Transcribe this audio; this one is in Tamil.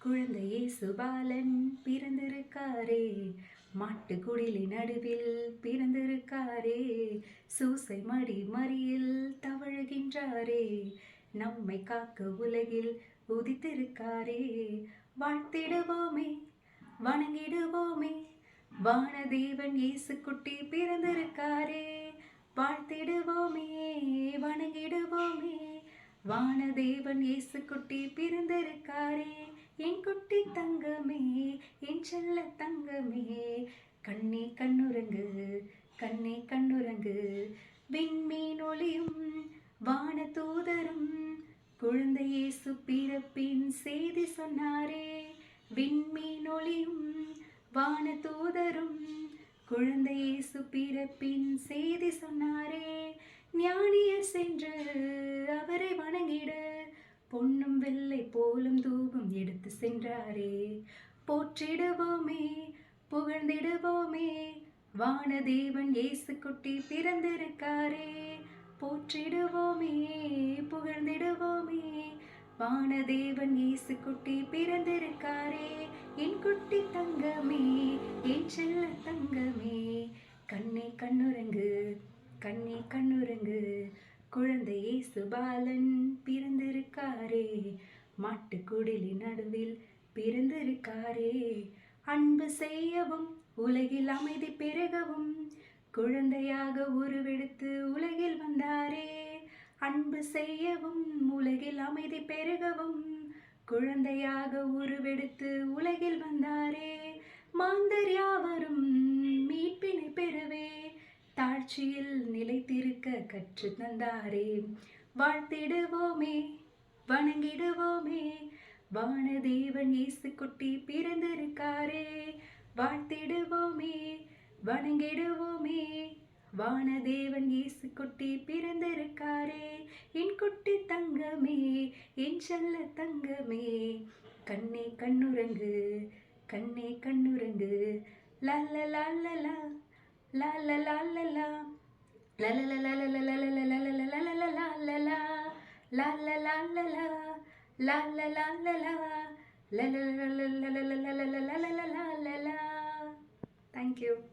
குழந்தை இயேசுபாலன் பிறந்திருக்காரே மாட்டு குடிலின் நடுவில் பிறந்திருக்காரே சூசை மடி மறியில் தவழுகின்றாரே நம்மை காக்க உலகில் உதித்திருக்காரே. வாழ்த்திடுவோமே வணங்கிடுவோமே. வானதேவன் இயேசு குட்டி பிறந்திருக்காரே. வாழ்த்திடுவோமே வணங்கிடுவோமே. வானதேவன் இயேசு குட்டி பிறந்திருக்காரே. என் குட்டி தங்கமே என் செல்ல தங்கமே. கண்ணே கண்ணுரங்கு கண்ணே கண்ணுரங்கு விண்மீன் ஒளியும் வான தூதரும் குழந்தை பிறப்பின் செய்தி சொன்னாரே. விண்மீன் ஒளியும் வான தூதரும் பிறப்பின் செய்தி சொன்னாரே. ஞானியர் சென்று அவரை வணங்கிட பொன்னும் வெள்ளை போலும் தூபம் எடுத்து சென்றாரே. போற்றிடுவோமே புகழ்ந்திடுவோமே வானதேவன் இயேசு குட்டி பிறந்திருக்காரே. போற்றிடுவோமே புகழ்ந்திடுவோமே. வானதேவன் இயேசு குட்டி பிறந்திருக்காரே. என் குட்டி தங்கமே என் செல்ல தங்கமே. கண்ணே கண்ணுரங்கு கண்ணே கண்ணுரங்கு குழந்தை இயேசு பாலன் பிறந்திருக்காரே. மாட்டுக்குடிலின் நடுவில் பிறந்திருக்காரே. அன்பு செய்யவும் உலகில் அமைதி பெருகவும். குழந்தையாக உருவெடுத்து உலகில் அன்பு செய்யவும் உலகில் அமைதி பெருகவும் குழந்தையாக உருவெடுத்து உலகில் வந்தாரே. மாந்தர் யாவரும் மீட்பினை பெறவே தாழ்ச்சியில் நிலைத்திருக்க கற்று தந்தாரே. வாழ்த்திடுவோமே வணங்கிடுவோமே வானதேவன் இயேசு குட்டி பிறந்திருக்காரே. வாழ்த்திடுவோமே வணங்கிடுவோமே வானதேவன் இயேசு குட்டி பிறந்திருக்காரே என் குட்டி தங்கமே என் செல்ல தங்கமே கண்ணே கண்ணுரங்கு கண்ணே கண்ணுரங்கு லல்ல லல்லலா லல்ல லல்லலா Thank you.